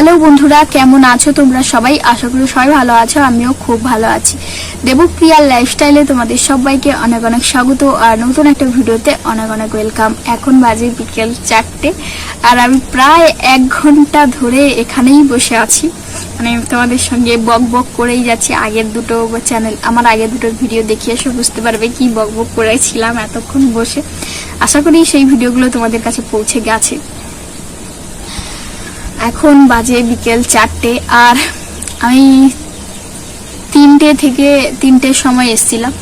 Hello বন্ধুরা, কেমন আছো তোমরা সবাই? আশা করি সবাই ভালো আছো, আমিও খুব ভালো আছি। দেবপ্রিয়ার লাইফস্টাইলে তোমাদের সবাইকে অনেক অনেক স্বাগত, আর নতুন একটা ভিডিওতে অনেক অনেক ওয়েলকাম এখন বাজে বিকেল চারটে, আর আমি প্রায় এক ঘণ্টা ধরে এখানেই বসে আছি। মানে তোমাদের সঙ্গে বক বক করেই যাচ্ছি, আগের দুটো চ্যানেল আমার আগের দুটো ভিডিও দেখিয়ে এসে, বুঝতে পারবে কি বক বক করেছিলাম এতক্ষণ বসে। আশা করি সেই ভিডিওগুলো তোমাদের কাছে পৌঁছে গেছে। এখন বাজে বিকেল চারটে আর আমি তিনটে থেকে তিনটের সময় এসছিলাম।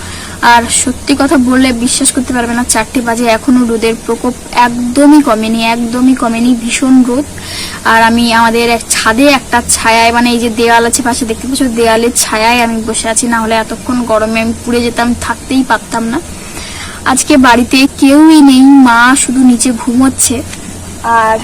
আর সত্যি কথা বললে বিশ্বাস করতে পারবে না, চারটে বাজে এখনও রোদের প্রকোপ একদমই কমেনি একদমই কমেনি, ভীষণ রোদ। আর আমি আমাদের এক ছাদে একটা ছায়ায় মানে এই যে দেওয়াল আছে পাশে, দেখতে পাচ্ছ? দেওয়ালের ছায়ায় আমি বসে আছি, না হলে এতক্ষণ গরমে আমি পুড়ে যেতাম, থাকতেই পারতাম না। আজকে বাড়িতে কেউই নেই, মা শুধু নিচে ঘুমোচ্ছে। আর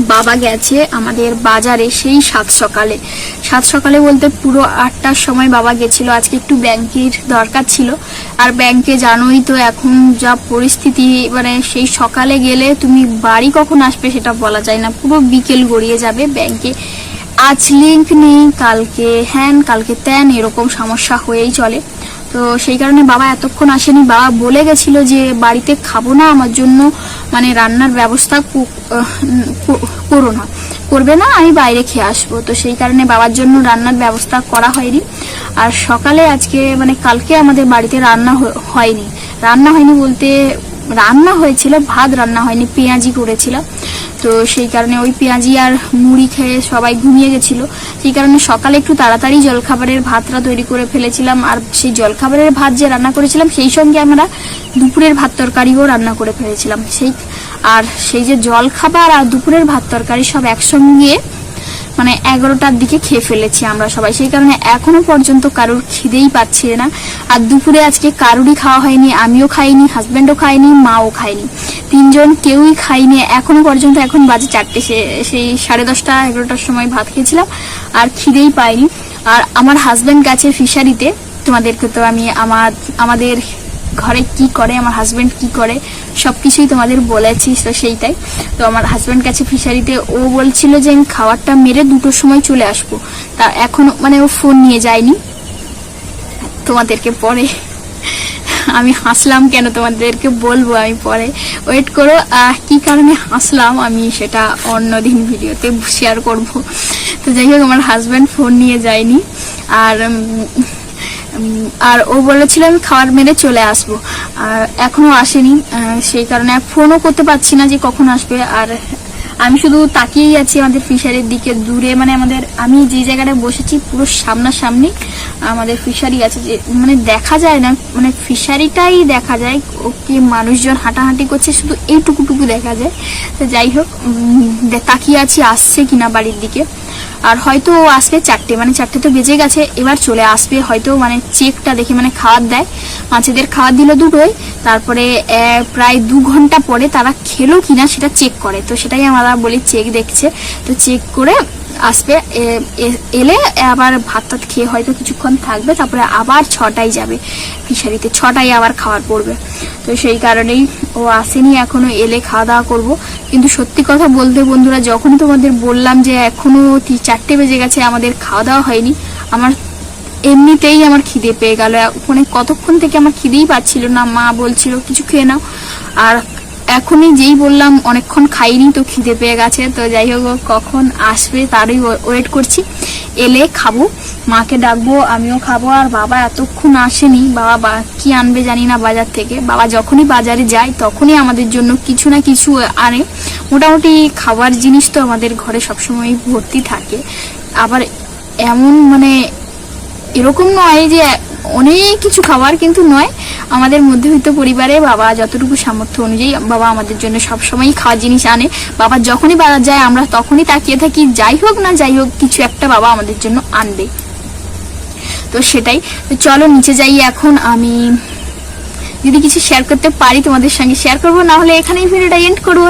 বাবা গেছে আমাদের বাজারে সেই সাত সকালে। সাত সকালে বলতে পুরো আটটার সময় বাবা গেছিল। আজকে একটু ব্যাংকের দরকার ছিল। আর ব্যাংকে জানোই তো এখন যা পরিস্থিতি মানে সেই সকালে গেলে তুমি বাড়ি কখন আসবে সেটা বলা যায় না। পুরো বিকেল গড়িয়ে যাবে ব্যাংকে। আজ লিঙ্ক নেই, কালকে হ্যান, কালকে ত্যান, এরকম সমস্যা হয়েই চলে। তো সেই কারণে বাবা এতক্ষণ আসেনি। বাবা বলে গেছিল যে, বাড়িতে খাব না, আমার জন্য মানে রান্নার ব্যবস্থা করো না। করবে না, আমি বাইরে খেয়ে আসব। তো সেই কারণে বাবার জন্য রান্নার ব্যবস্থা করা হয়নি। আর সকালে আজকে মানে কালকে আমাদের বাড়িতে রান্না হয়নি। রান্না হয়নি বলতে রান্না হয়েছিল, ভাত রান্না হয়নি, পেঁয়াজি করেছিলাম তো সেই কারণে ওই পেঁয়াজি আর মুড়ি খেয়ে সবাই ঘুমিয়ে গেছিল। সেই কারণে সকালে একটু তাড়াতাড়ি জলখাবারের ভাতটা তৈরি করে ফেলেছিলাম, আর সেই জলখাবারের ভাত যে রান্না করেছিলাম, সেই সঙ্গে আমরা দুপুরের ভাত তরকারিও রান্না করে ফেলেছিলাম। সেই, আর সেই যে জলখাবার আর দুপুরের ভাত তরকারি সব একসঙ্গে মানে এগারোটার দিকে খেয়ে ফেলেছি আমরা সবাই। সেই কারণে এখনও পর্যন্ত কারোর খিদেই পাচ্ছে না। আর দুপুরে আজকে কারোরই খাওয়া হয়নি, আমিও খাইনি হাজব্যান্ডও খাইনি, মাও খায়নি তিনজন কেউই খাইনি। এখনও পর্যন্ত এখন বাজে চারটে সেই সাড়ে দশটা, এগারোটার সময় ভাত খেয়েছিলাম, আর খিদেই পাইনি। আর আমার হাজব্যান্ড গেছে ফিশারিতে তোমাদেরকে তো আমি, আমার, আমাদের ঘরে কি করে, আমার হাজব্যান্ড কি করে সব কিছুই তোমাদের বলেছি তো সেইটাই। তো আমার হাজব্যান্ড কাছে ফিশারিতে ও বলছিল যে আমি খাবারটা মেরে দুটোর সময় চলে আসব। তা এখন মানে ও ফোন নিয়ে যায়নি। তোমাদেরকে পরে আমি হাসলাম কেন তোমাদেরকে বলব আমি পরে। ওয়েট করো কি কারণে হাসলাম আমি সেটা অন্যদিন ভিডিওতে শেয়ার করব। তো যাই হোক, আমার হাজব্যান্ড ফোন নিয়ে যায়নি। আর আর ও বলেছিল আমি খাবার মেরে চলে আসব। আর এখনও আসেনি সেই কারণে ফোনও করতে পারছি না যে কখন আসবে। আর আমি শুধু তাকিয়েই আছি আমাদের ফিশারির দিকে দূরে মানে আমাদের, আমি যে জায়গাটায় বসেছি পুরো সামনাসামনি, আমাদের ফিশারি আছে যে মানে দেখা যায় না মানে ফিশারিটাই দেখা যায়, ওকে মানুষজন হাঁটাহাঁটি করছে, শুধু এইটুকুটুকু দেখা যায়। তো যাই হোক তাকিয়ে আছি, আসছে কিনা বাড়ির দিকে। আর হয়তো ও আসবে চারটে মানে চারটে তো বেজে গেছে, এবার চলে আসবে, হয়তো মানে চেকটা দেখে মানে খাবার দেয়। মাছেদের খাবার দিল দুটোই, তারপরে প্রায় দু ঘণ্টা পরে তারা খেলো কিনা সেটা চেক করে। তো সেটাই আমরা বলি চেক দেখছে। তো চেক করে আসবে এলে আবার ভাত টাত খেয়ে হয়তো কিছুক্ষণ থাকবে, তারপরে আবার ছটায় যাবে ফিশারিতে, ছটায় আবার খাওয়ার পড়বে। তো সেই কারণেই ও আসেনি, এখনও এলে খাওয়া দাওয়া করব। কিন্তু সত্যি কথা বলতে বন্ধুরা, যখন তোমাদের বললাম যে এখনও চারটে বেজে গেছে, আমাদের খাওয়া দাওয়া হয়নি, আমার এমনিতেই আমার খিদে পেয়ে গেল। ওখানে কতক্ষণ থেকে আমার খিদেই পাচ্ছিল না, মা বলছিল, কিছু খেয়ে নাও। আর এখনই যেই বললাম, অনেকক্ষণ খাইনি তো খিদে পেয়ে গেছে। তো যাই হোক, কখন আসবে তারই ওয়েট করছি। এলে খাব। মাকে ডাকবো, আমিও খাব। আর বাবা এতক্ষণ আসেনি, বাবা কি আনবে জানি না বাজার থেকে। বাবা যখনই বাজারে যায়, তখনই আমাদের জন্য কিছু না কিছু আনে। মোটামুটি খাবার জিনিস তো আমাদের ঘরে সবসময় ভর্তি থাকে। আবার এমন মানে এরকম নয় যে অনেক কিছু খাবার কিন্তু নয় আমাদের মধ্যবিত্ত পরিবারে বাবা যতটুকু সামর্থ্য অনুযায়ী বাবা আমাদের জন্য সবসময় খাওয়া জিনিস আনে। বাবা যখনই বাজার যায়, আমরা তখনই তাকিয়ে থাকি, যাই হোক না যাই হোক, কিছু একটা বাবা আমাদের জন্য আনবে। তো সেটাই। তো চলো নিচে যাই এখন। আমি যদি কিছু শেয়ার করতে পারি তোমাদের সঙ্গে শেয়ার করব, না হলে এখানেই ভিডিওটা এন্ড করব।